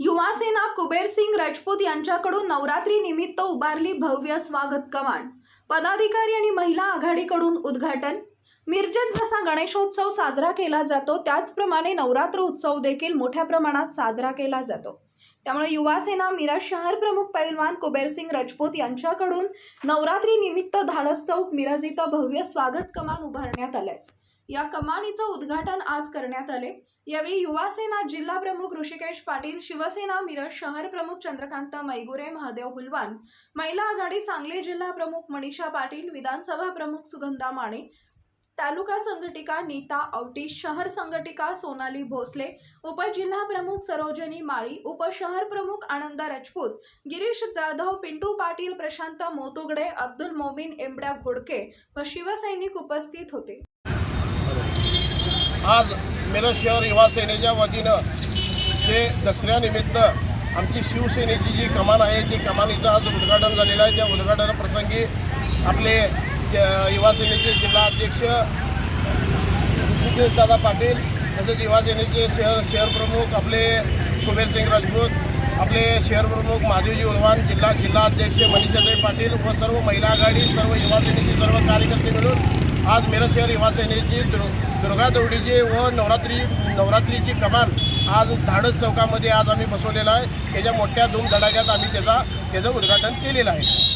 युवासेना सिंग राजपूत यांच्याकडून नवरात्री निमित्त उभारली भव्य स्वागत कमान पदाधिकारी आणि महिला आघाडीकडून उद्घाटन. मिरजेत जसा गणेशोत्सव साजरा केला जातो त्याचप्रमाणे नवरात्र उत्सव देखील मोठ्या प्रमाणात साजरा केला जातो. त्यामुळे युवासेना मिरज शहर प्रमुख पैलवान कुबेरसिंग राजपूत यांच्याकडून नवरात्री निमित्त धाडस चौक मिरज इथं भव्य स्वागत कमान उभारण्यात आलंय. या कमानीचं उद्घाटन आज करण्यात आले. यावेळी युवासेना जिल्हा प्रमुख ऋषिकेश पाटील शिवसेना मिरज शहर प्रमुख चंद्रकांत मैगुरे महादेव हुलवान महिला आघाडी सांगली जिल्हा प्रमुख मनीषा पाटील विधानसभा प्रमुख सुगंधा माने तालुका संघटिका नीता औटी शहर संघटिका सोनाली भोसले उपजिल्हा प्रमुख सरोजनी माळी उपशहर प्रमुख आनंद राजपूत गिरीश जाधव पिंटू पाटील प्रशांत मोतुगडे अब्दुल मोमीन एमड्या घोडके व शिवसैनिक उपस्थित होते. आज मिरज शहर युवा सेनेच्या वतीनं ते दसऱ्यानिमित्त आमची शिवसेनेची जी कमान आहे ती कमानीचं आज उद्घाटन झालेलं आहे त्या उद्घाटनाप्रसंगी आपले ज- युवा सेनेचे जिल्हाध्यक्ष दादा पाटील तसेच युवा सेनेचे शहर शहर प्रमुख आपले कुबेरसिंग राजपूत आपले शहर प्रमुख महादेवजी उलवान जिल्हा जिल्हा अध्यक्ष मनीषाताई पाटील व सर्व महिला आघाडी सर्व युवा सेनेचे सर्व कार्यकर्ते मिळून आज मिरज शहर युवा सेनेची दुर्गा दौडीची व नवरात्री नवरात्रीची कमान आज धाडस चौकामध्ये आज आम्ही बसवलेला आहे. त्याच्या मोठ्या धूमधडाक्यात आम्ही त्याचा त्याचं उद्घाटन केलेलं आहे.